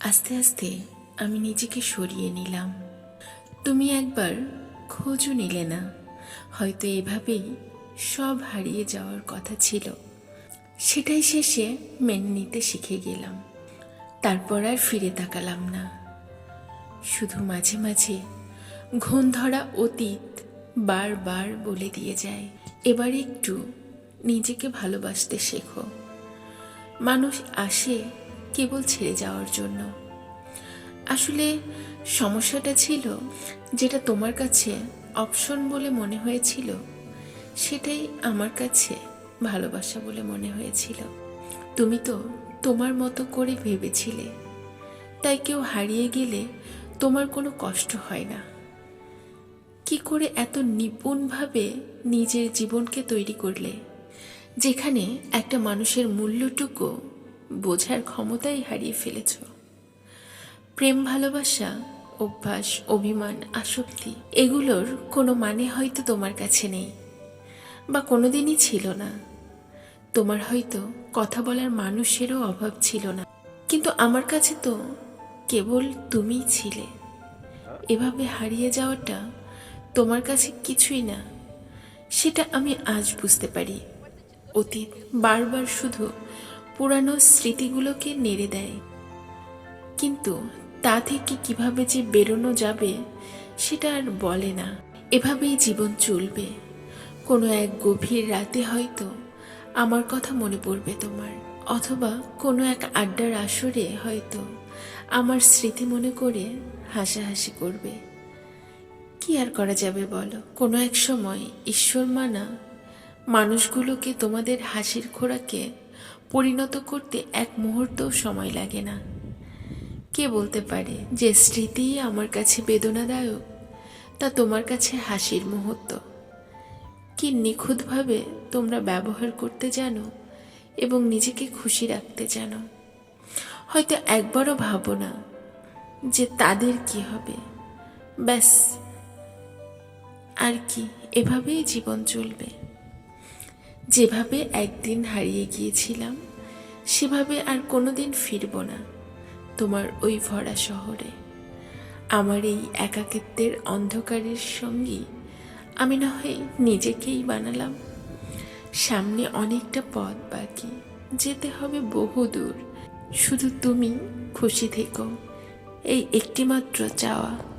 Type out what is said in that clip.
আস্তে আস্তে আমি নিজেকে সরিয়ে নিলাম। তুমি একবার খোঁজও নিলে না। হয়তো এভাবেই সব হারিয়ে যাওয়ার কথা ছিল। সেটাই শেষে মেনে নিতে শিখে গেলাম। তারপর আর ফিরে তাকালাম না। শুধু মাঝে মাঝে ঘুণ ধরা অতীত বারবার বলে দিয়ে যায়, এবার একটু নিজেকে ভালোবাসতে শেখো। মানুষ আসে কেবল ছেড়ে যাওয়ার জন্য। আসলে সমস্যাটা ছিল যেটা তোমার কাছে অপশন বলে মনে হয়েছিল, সেটাই আমার কাছে ভালোবাসা বলে মনে হয়েছিল। তুমি তো তোমার মতো করে ভেবেছিলে, তাই কেউ হারিয়ে গেলে তোমার কোনো কষ্ট হয় না। কি করে এত নিপুণভাবে নিজের জীবনকে তৈরি করলে, যেখানে একটা মানুষের মূল্যটুকু বোঝার ক্ষমতাই হারিয়ে ফেলেছ। প্রেম, ভালোবাসা, অভ্যাস, অভিমান, আসক্তি, এগুলোর কোনো মানে হয়তো তোমার কাছে নেই বা কোনোদিনই ছিল না। তোমার হয়তো কথা বলার মানুষেরও অভাব ছিল না। কিন্তু আমার কাছে তো কেবল তুমিই ছিলে। এভাবে হারিয়ে যাওয়াটা তোমার কাছে কিছুই না, সেটা আমি আজ বুঝতে পারি। অতীত বারবার শুধু পুরানো স্মৃতিগুলোকে নেড়ে দেয়। কিন্তু তা থেকে কীভাবে যে বেরোনো যাবে, সেটা আর বলে না। এভাবেই জীবন চলবে। কোনো এক গভীর রাতে হয়তো আমার কথা মনে পড়বে তোমার, অথবা কোনো এক আড্ডার আসরে হয়তো আমার স্মৃতি মনে করে হাসাহাসি করবে। কি আর করা যাবে বলো? কোনো এক সময় ঈশ্বর মানা মানুষগুলোকে তোমাদের হাসির খোরাকে পরিণত করতে এক মুহূর্তও সময় লাগে না। কে বলতে পারে যে স্মৃতি আমার কাছে বেদনাদায়ক? তা তোমার কাছে হাসির মুহূর্ত। কি নিখুঁতভাবে তোমরা ব্যবহার করতে জানো এবং নিজেকে খুশি রাখতে জানো? হয়তো একবারও ভাবো না যে তাদের কি হবে। ব্যাস, আর কি, এভাবেই জীবন চলবে। যেভাবে একদিন হারিয়ে গিয়েছিলাম, সেভাবে আর কোনো দিন ফিরব না তোমার ওই ভরা শহরে। আমার এই একাকিত্বের অন্ধকারের সঙ্গী আমি না হয় নিজেকেই বানালাম। সামনে অনেকটা পথ বাকি, যেতে হবে বহু দূর। শুধু তুমি খুশি থেকো, এই একটিমাত্র চাওয়া।